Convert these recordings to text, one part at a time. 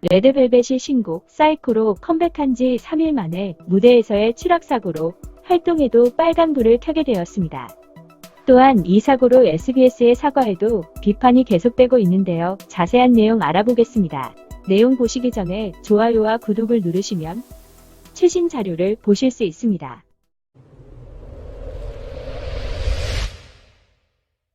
레드벨벳이 신곡 사이코로 컴백한 지 3일 만에 무대에서의 추락사고로 활동에도 빨간불을 켜게 되었습니다. 또한 이 사고로 SBS의 사과에도 비판이 계속되고 있는데요. 자세한 내용 알아보겠습니다. 내용 보시기 전에 좋아요와 구독을 누르시면 최신 자료를 보실 수 있습니다.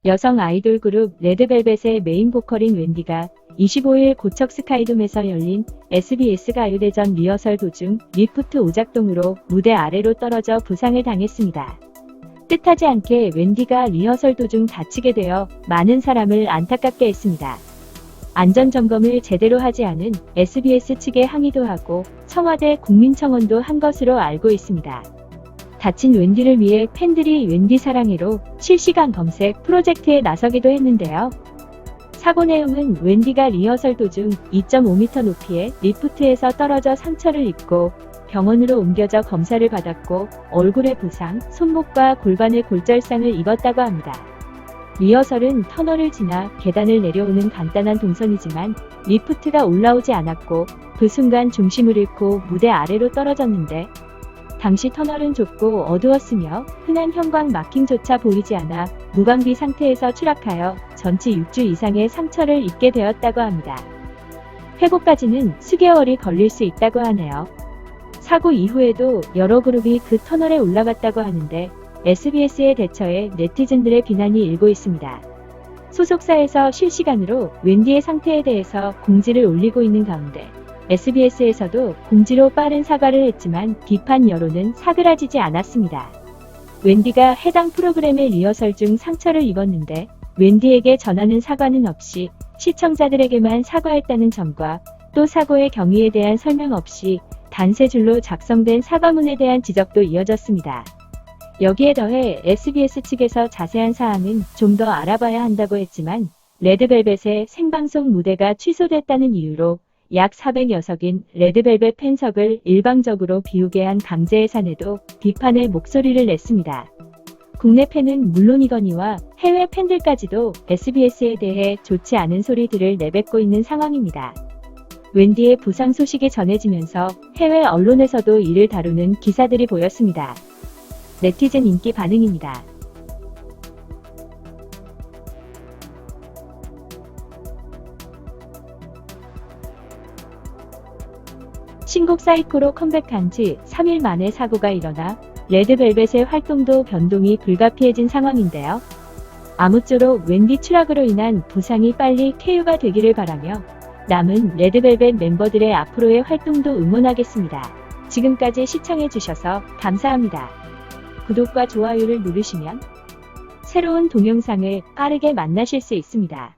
여성 아이돌 그룹 레드벨벳의 메인 보컬인 웬디가 25일 고척 스카이돔에서 열린 SBS 가요대전 리허설 도중 리프트 오작동으로 무대 아래로 떨어져 부상을 당했습니다. 뜻하지 않게 웬디가 리허설 도중 다치게 되어 많은 사람을 안타깝게 했습니다. 안전점검을 제대로 하지 않은 SBS 측에 항의도 하고 청와대 국민청원도 한 것으로 알고 있습니다. 다친 웬디를 위해 팬들이 웬디 사랑해로 실시간 검색 프로젝트에 나서기도 했는데요. 사고 내용은 웬디가 리허설 도중 2.5m 높이의 리프트에서 떨어져 상처를 입고 병원으로 옮겨져 검사를 받았고 얼굴에 부상, 손목과 골반에 골절상을 입었다고 합니다. 리허설은 터널을 지나 계단을 내려오는 간단한 동선이지만 리프트가 올라오지 않았고 그 순간 중심을 잃고 무대 아래로 떨어졌는데 당시 터널은 좁고 어두웠으며 흔한 형광 마킹조차 보이지 않아 무방비 상태에서 추락하여 전치 6주 이상의 상처를 입게 되었다고 합니다. 회복까지는 수개월이 걸릴 수 있다고 하네요. 사고 이후에도 여러 그룹이 그 터널에 올라갔다고 하는데 SBS의 대처에 네티즌들의 비난이 일고 있습니다. 소속사에서 실시간으로 웬디의 상태에 대해서 공지를 올리고 있는 가운데 SBS에서도 공지로 빠른 사과를 했지만 비판 여론은 사그라지지 않았습니다. 웬디가 해당 프로그램의 리허설 중 상처를 입었는데 웬디에게 전하는 사과는 없이 시청자들에게만 사과했다는 점과 또 사고의 경위에 대한 설명 없이 단세 줄로 작성된 사과문에 대한 지적도 이어졌습니다. 여기에 더해 SBS 측에서 자세한 사항은 좀 더 알아봐야 한다고 했지만 레드벨벳의 생방송 무대가 취소됐다는 이유로 약 400여석인 레드벨벳 팬석을 일방적으로 비우게 한 강제 해산에도 비판의 목소리를 냈습니다. 국내 팬은 물론이거니와 해외 팬들까지도 SBS에 대해 좋지 않은 소리들을 내뱉고 있는 상황입니다. 웬디의 부상 소식이 전해지면서 해외 언론에서도 이를 다루는 기사들이 보였습니다. 네티즌 인기 반응입니다. 신곡 사이코로 컴백한 지 3일 만에 사고가 일어나 레드벨벳의 활동도 변동이 불가피해진 상황인데요. 아무쪼록 웬디 추락으로 인한 부상이 빨리 쾌유가 되기를 바라며 남은 레드벨벳 멤버들의 앞으로의 활동도 응원하겠습니다. 지금까지 시청해주셔서 감사합니다. 구독과 좋아요를 누르시면 새로운 동영상을 빠르게 만나실 수 있습니다.